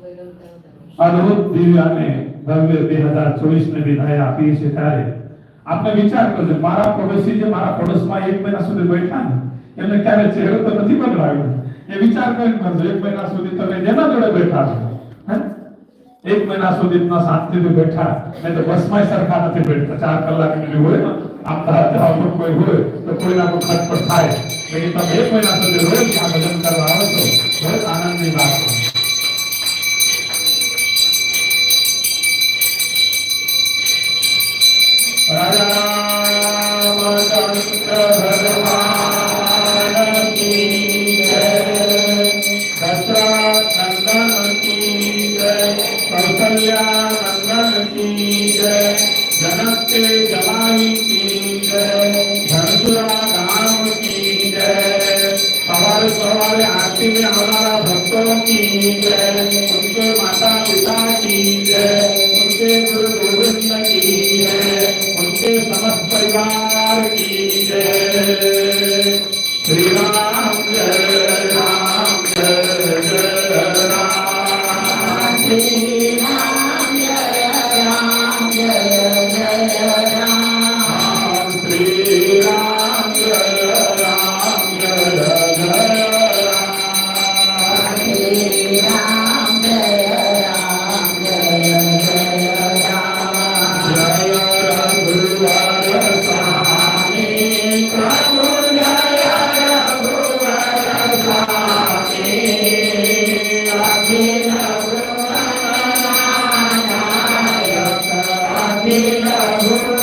અદ્ભુત દિવ્ય ભવ્ય બે હજાર ચોવીસ ને વિદાય આપી છે ત્યારે આપણે વિચાર કરજો મારા પડોશી જે મારા પડોશમાં એક મહિના સુધી બેઠા ને, એમને ક્યારે ચહેરો તો નથી બદલાવ્યો એ વિચાર કરીને કરજો એક મહિના સુધી તમે જેના જોડે બેઠા છો? એક મહિના સુધી ઇતના શાંતિથી બેઠા, નહીં તો બસમાં સરખા નથી બેઠતા ચાર કલાકની હોય આપતા જવાનું કોઈ હોય, તો કોઈના કોઈ ખટપટ થાય. એટલે તમે એક મહિના સુધી રોજ ત્યાં ભજન કરવા આવો છો, રોજ આનંદની વાત છે రాజా Thank you.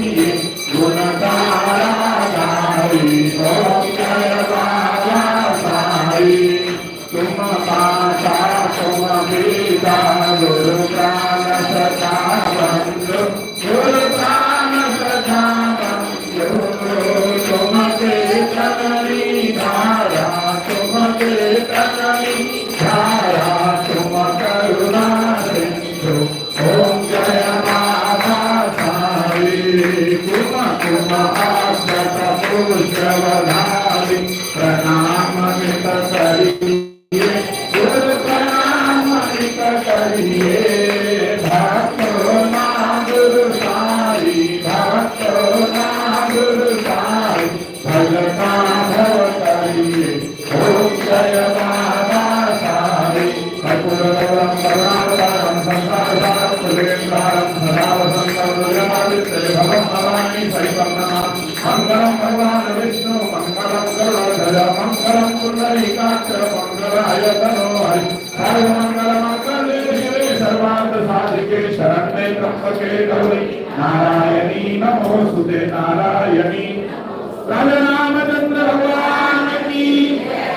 Hari, Gunakara Hari, Hari. Aleluia. त्र्यम्बके गौरी नारायणी नारायणी राजरामचंद्र भगवान की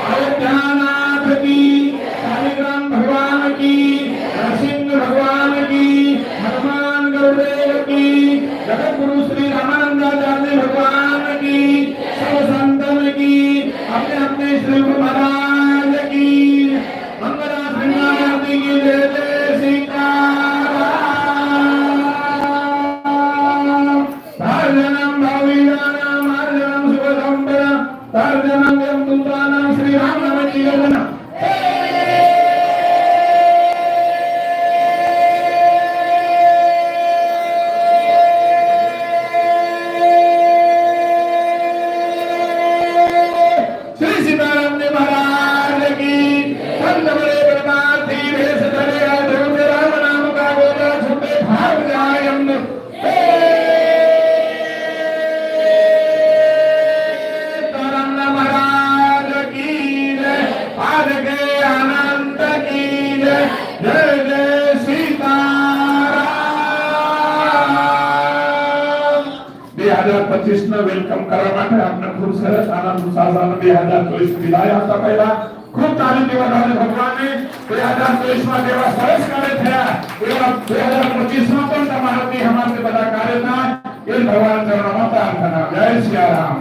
अयोध्यानाथ की हरिराम भगवान की नरसिंह भगवान की हनुमान गौदेव की जगत गुरु श्री रामानंदाचार्य भगवान की सब संतन की अपने अपने श्री శ్రీరామ પચીસ ને વેલકમ કરવા માટે આપને ખૂબ સરસ આનંદ ઉત્સાહ બે હજાર ચોવીસ વિદાય આપતા પહેલા ખૂબ તાલીમ દેવા સાથે ભગવાનને બે હજાર ચોવીસમાં જેવા સરસ કાર્ય થયા, એવા બે હજાર પચીસમાં પણ તમારાથી અમારથી બધા કાર્ય થાય, એ ભગવાન ચરણોમાં પ્રાર્થના. જય સિયારામ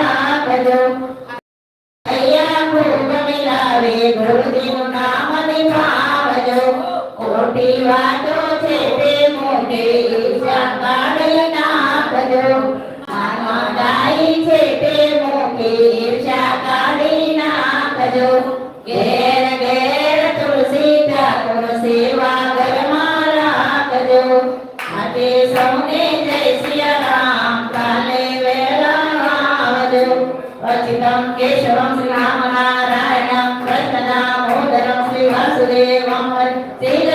ఆపదో செய்த